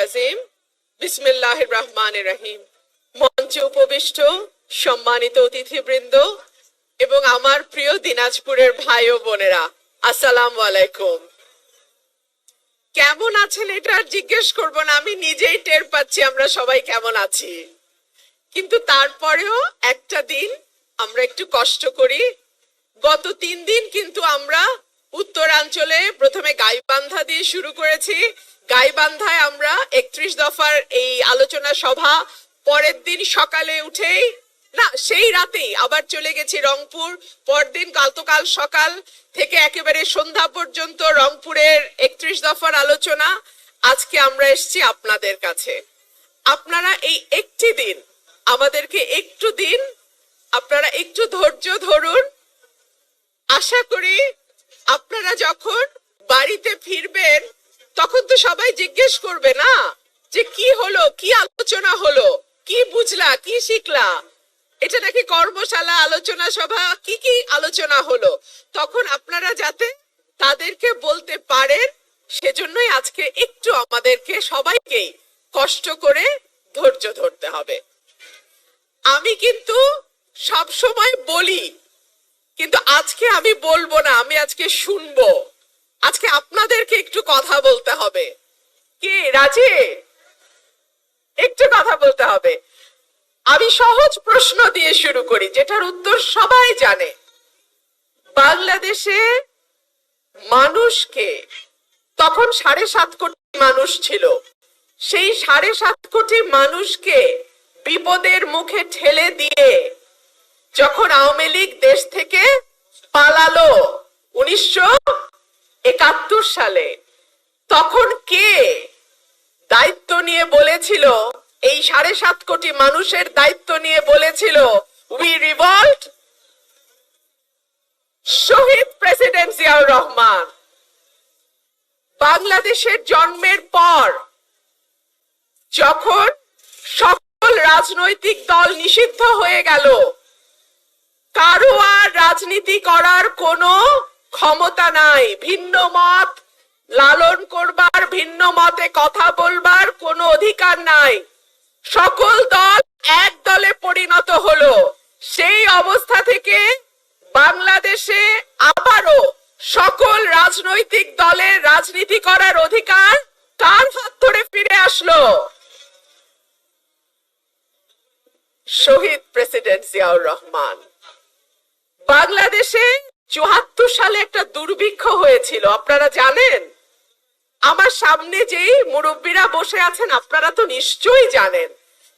রাজিম। বিসমিল্লাহির রহমানির রহিম। মঞ্চে উপবিষ্ট সম্মানিত অতিথিবৃন্দ এবং আমার প্রিয় দিনাজপুরের ভাই ও বোনেরা, আসসালামু আলাইকুম। কেমন আছেন এটা আর জিজ্ঞেস করব না, আমি নিজেই টের পাচ্ছি আমরা সবাই কেমন আছি। কিন্তু তারপরেও একটা দিন আমরা একটু কষ্ট করি। গত তিন দিন কিন্তু আমরা উত্তরাঞ্চলে প্রথমে গাইবান্ধা দিয়ে শুরু করেছি। গাইবান্ধায় আমরা একত্রিশ দফার এই আলোচনা সভা। পরের দিন সকালে উঠেই, না, সেই রাতেই আবার চলে গেছি রংপুর। পরদিন কালতকাল সকাল থেকে একেবারে সন্ধ্যা পর্যন্ত রংপুরের একত্রিশ দফার আলোচনা। আজকে আমরা এসছি আপনাদের কাছে। আপনারা এই একটি দিন, আমাদেরকে একটু দিন, আপনারা একটু ধৈর্য ধরুন। আশা করি আপনারা যখন বাড়িতে ফিরবেন, তখন তো সবাই জিজ্ঞেস করবে না যে কি হলো, কি আলোচনা হলো, কি বুঝলা, কি শিখলা? এটা নাকি কর্মশালা, আলোচনা সভা, কি কি আলোচনা হলো? তখন আপনারা যাতে তাদেরকে বলতে পারেন, সেজন্যই আজকে একটু আমাদেরকে সবাইকেই কষ্ট করে ধৈর্য ধরতে হবে। আমি কিন্তু সব সময় বলি কিন্তু আজকে আমি বলব না, আমি আজকে শুনব। আজকে আপনাদেরকে একটু কথা বলতে হবে। কে? রাজি? একটু কথা বলতে হবে। আমি সহজ প্রশ্ন দিয়ে শুরু করি, যেটার উত্তর সবাই জানে। বাংলাদেশে মানুষকে তখন সাড়ে সাত কোটি মানুষ ছিল। সেই সাড়ে সাত কোটি মানুষকে বিপদের মুখে ঠেলে দিয়ে যখন আওয়ামী লীগ দেশ থেকে পালালো উনিশশো একাত্তর সালে, তখন কে দায়িত্ব নিয়ে বলেছিল, এই সাড়ে সাত কোটি মানুষের দায়িত্ব নিয়ে বলেছিল উই রিভল্ট শহীদ প্রেসিডেন্ট জিয়াউর রহমান। বাংলাদেশের জন্মের পর যখন সকল রাজনৈতিক দল নিষিদ্ধ হয়ে গেল কারও আর রাজনীতি করার কোনো ক্ষমতা নাই। ভিন্ন মত লালন করবার, ভিন্ন মতে কথা বলবার কোনো অধিকার নাই। সকল দল এক দলে পরিণত হলো। সেই অবস্থা থেকে বাংলাদেশে আবারও সকল রাজনৈতিক দলের রাজনীতি করার অধিকার কার হাত ধরে ফিরে আসলো? শহীদ প্রেসিডেন্ট জিয়াউর রহমান। বাংলাদেশে চুয়াত্তর সালে একটা দুর্ভিক্ষ হয়েছিল, আপনারা জানেন? আমার সামনে যেই মুরব্বীরা বসে আছেন, আপনারা তো নিশ্চয়ই জানেন।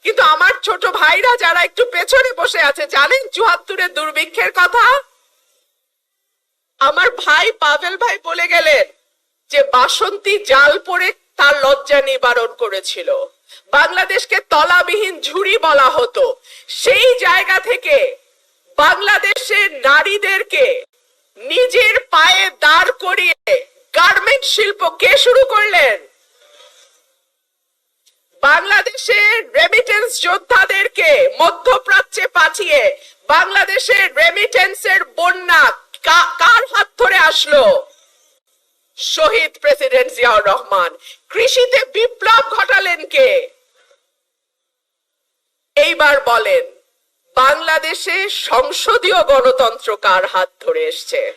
কিন্তু আমার ছোট ভাইরা যারা একটু পেছনে বসে আছে, জানেন চুয়াত্তরের দুর্ভিক্ষের কথা? আমার ভাই পাভেল ভাই বলে গেলেন যে, বাসন্তী জাল পরে তার লজ্জা নিবারণ করেছিল। বাংলাদেশকে তলাবিহীন ঝুড়ি বলা হতো। সেই জায়গা থেকে বাংলাদেশের নারীদেরকে নিজের পায়ে দাঁড় করিয়ে গার্মেন্ট শিল্প কে শুরু করলেন? বাংলাদেশের রেমিটেন্স যোদ্ধাদেরকে মধ্যপ্রাচ্যে পাঠিয়ে বাংলাদেশের রেমিটেন্সের বন্যা কার হাত ধরে আসলো? শহীদ প্রেসিডেন্ট জিয়াউর রহমান, কৃষিতে বিপ্লব ঘটালেন কে? এইবার বলেন বাংলাদেশে সংসদীয় গণতন্ত্র কার হাত ধরে এসছে?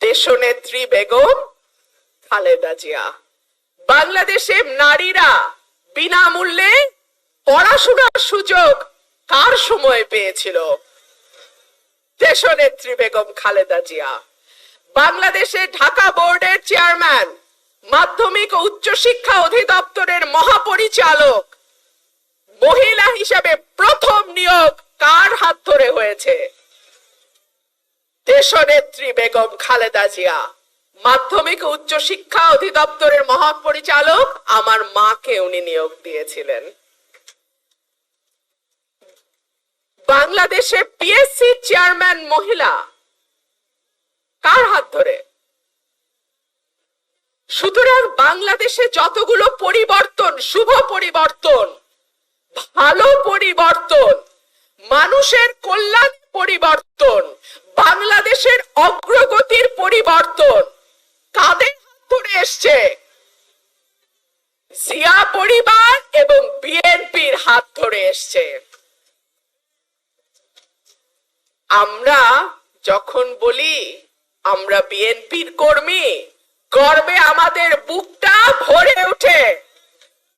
দেশনেত্রী বেগম খালেদা জিয়া। বাংলাদেশে নারীরা বিনামূল্যে পড়াশোনার সুযোগ কার সময় পেয়েছিল? দেশনেত্রী বেগম খালেদা জিয়া। বাংলাদেশে ঢাকা বোর্ডের চেয়ারম্যান, মাধ্যমিক ও উচ্চশিক্ষা অধিদপ্তরের মহাপরিচালক মহিলা হিসেবে প্রথম নিয়োগ কার হাত ধরে হয়েছে? দেশনেত্রী বেগম খালেদা জিয়া, মাধ্যমিক উচ্চ শিক্ষা অধিদপ্তরের মহাপরিচালক, আমার মাকে উনি নিয়োগ দিয়েছিলেন। বাংলাদেশে পিএসসি চেয়ারম্যান মহিলা কার হাত ধরে? সুতরাং বাংলাদেশে যতগুলো পরিবর্তন, শুভ পরিবর্তন ভালো পরিবর্তন, মানুষের কল্যাণ পরিবর্তন, বাংলাদেশের অগ্রগতির পরিবর্তন। কাদের হাত ধরে এসছে? জিয়া পরিবার এবং বিএনপির হাত ধরে এসছে। আমরা যখন বলি, আমরা বিএনপির কর্মী, গর্বে আমাদের বুকটা ভরে ওঠে।